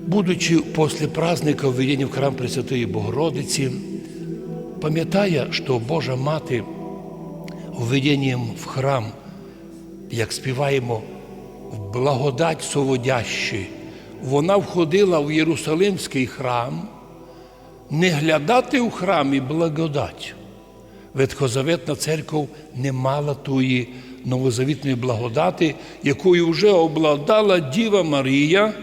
Будучи після праздника введення в храм Пресвятої Богородиці, пам'ятає, що Божа Мати введенням в храм, як співаємо, в благодать соводящий, вона входила в Єрусалимський храм, не глядати у храмі благодать. Ветхозаветна церква не мала тої новозавітної благодати, якою вже обладала Діва Марія,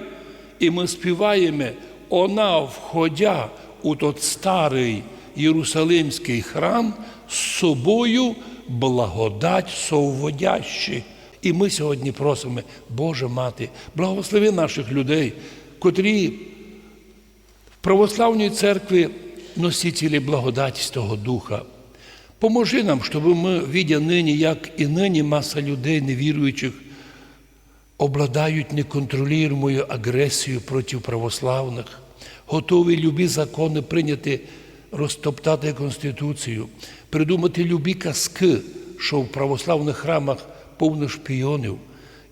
і ми співаємо, вона, входя у тот старий Єрусалимський храм, з собою благодать совводящий. І ми сьогодні просимо, Боже Мати, благослови наших людей, котрі в православній церкві носителі благодаті того Духа. Поможи нам, щоб ми, видя нині, як і нині маса людей, невіруючих, обладають неконтролюємою агресією проти православних, готові любі закони прийняти, розтоптати Конституцію, придумати любі казки, що в православних храмах повно шпіонів.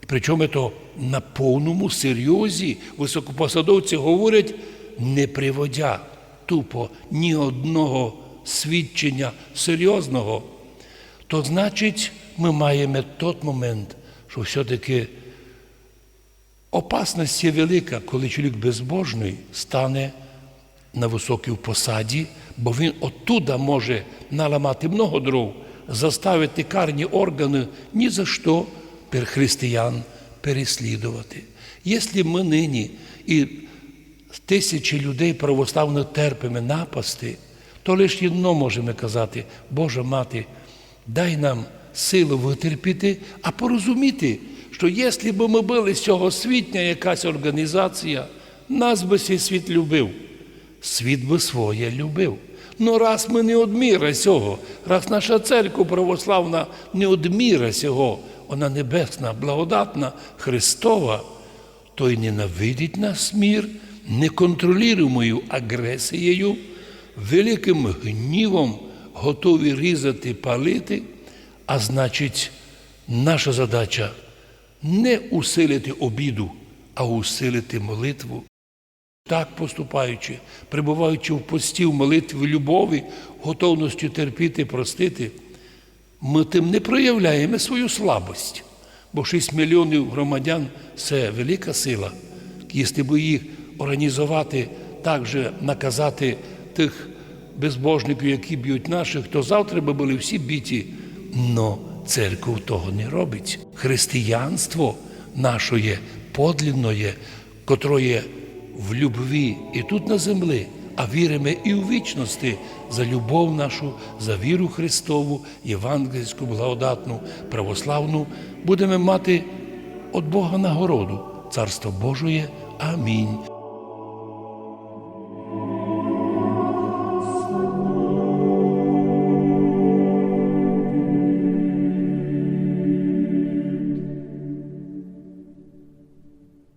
Причому то на повному серйозі високопосадовці говорять, не приводя тупо ні одного свідчення серйозного, то значить, ми маємо той момент, що все-таки опасність є велика, коли чоловік безбожний стане на високій посаді, бо він оттуда може наламати много дров, заставити карні органи ні за що християн переслідувати. Якщо ми нині і тисячі людей православно терпимо напасти, то лише одно можемо казати, Божа мати, дай нам силу витерпіти, а порозуміти, що якщо б ми були з цього світня якась організація, нас би цей світ любив, світ би своє любив. Ну раз ми не одміра цього, раз наша церква православна не одміра цього, вона небесна, благодатна, Христова, то й ненавидить нас мір неконтролюємою агресією, великим гнівом готові різати, палити, а значить, наша задача не усилити обіду, а усилити молитву. Так поступаючи, перебуваючи в пості, в молитві, любові, готовності терпіти, простити, ми тим не проявляємо свою слабость. Бо 6 мільйонів громадян це велика сила. Якщо б їх організувати, також наказати тих безбожників, які б'ють наших, то завтра би були всі біті. Но церква того не робить. Християнство нашоє подлинноє, котроє в любві і тут на землі, а віримо і у вічності за любов нашу, за віру Христову, євангельську, благодатну, православну, будемо мати від Бога нагороду. Царство Божоє. Амінь.